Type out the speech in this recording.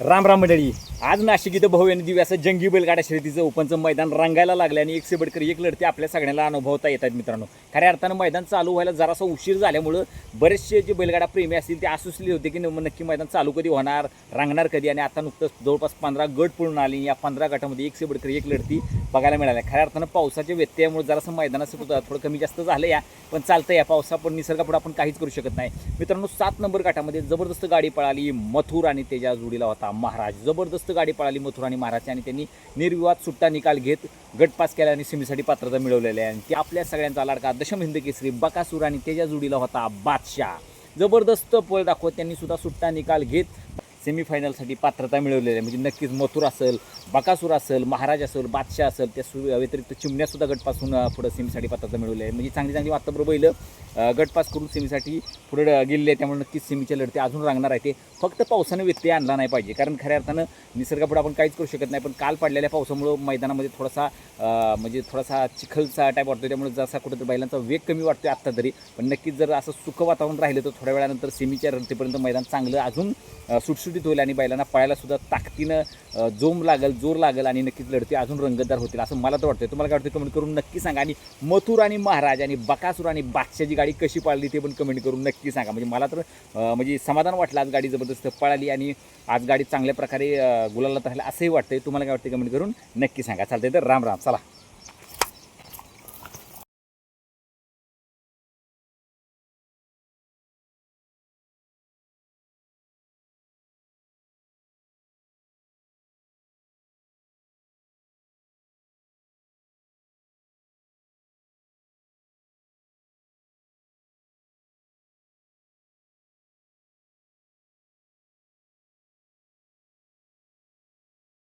राम राम मंडळी. आज नाशिक इथं भाऊ यांनी दिव्या असं जंगी बैलगाड्या शर्यतीचं ओपनचं मैदान रंगायला लागलं आणि एक सेबडकर एक लढती आपल्या सगळ्यांना अनुभवता येतात मित्रांनो. खऱ्या अर्थानं मैदान चालू व्हायला जरासा उशीर झाल्यामुळं बरेचसे जे बैलगाडा प्रेमी असतील ते आसुसले होते की न- नक्की मैदान चालू कधी होणार रंगणार कधी? आणि आता नुकतंच जवळपास पंधरा गट पळून आली या पंधरा गटामध्ये एक सेबडकर एक लढती बघायला मिळाल्या. खऱ्या अर्थानं पावसाच्या व्यत्ययामुळे जरासं मैदानाचं सुद्धा थोडं कमी जास्त झालं या पण चालतं या पावसा पण निसर्गापुढे आपण काहीच करू शकत नाही. मित्रांनो सात नंबर गटामध्ये जबरदस्त गाडी पळाली. मथुर आणि त्याच्या जोडीला होता महाराज. जबरदस्त गाडी पळाली मथुराणी महाराज महाराजची आणि त्यांनी निर्विवाद सुट्टा निकाल घेत गट पास केला आणि सेमीसाठी पात्रता मिळवलेली आहे. आणि ते आपल्या सगळ्यांचा लाडका दशम हिंद केसरी बकासूर आणि त्याच्या जोडीला होता बादशाह. जबरदस्त पळ दाखवत त्यांनी सुद्धा सुट्टा निकाल घेत सेमीफायनलसाठी पात्रता मिळवलेली आहे. म्हणजे नक्कीच मथुर असेल बकासूर असेल महाराज असेल बादशाह असेल त्या सु व्यतिरिक्त चिमण्यासुद्धा गटपासून पुढं सेमीसाठी पात्रता मिळवली आहे. म्हणजे चांगली चांगली वातावरण बैल गटपास करून सेमीसाठी पुढे गेलेले आहे त्यामुळे नक्कीच सेमीच्या लढते अजून रांगणार आहे ते. फक्त पावसानं व्यत्यय आणला नाही पाहिजे. कारण खऱ्या अर्थानं निसर्गापुढे आपण काहीच करू शकत नाही. पण काल पडलेल्या पावसामुळं मैदानामध्ये थोडासा म्हणजे थोडासा चिखलचा टाईप वाटतो त्यामुळे जसा कुठेतरी बैलांचा वेग कमी वाटतो आत्ता तरी. पण नक्कीच जर असं सुख वातावरण राहिलं तर थोड्या वेळानंतर सेमीच्या रंगतेपर्यंत मैदान चांगलं अजून सुटसुटीत होईल आणि बैलांना पळायला सुद्धा ताकदीनं जोम लागेल जोर लागेल आणि नक्कीच लढते अजून रंगतदार होतील असं मला तर वाटतं तुम्हाला काय वाटतं कमेंट करून नक्की सांगा. आणि मथुर आणि महाराज आणि बकासूर आणि बादशाची गाडी गाडी कशी पाळली ते पण कमेंट करून नक्की सांगा. म्हणजे मला तर म्हणजे समाधान वाटलं आज गाडी जबरदस्त पळाली आणि आज गाडी चांगल्या प्रकारे गुलाला गुलालात राहिला असंही वाटतंय. तुम्हाला काय वाटतं कमेंट करून नक्की सांगा. चालतंय तर राम राम. चला.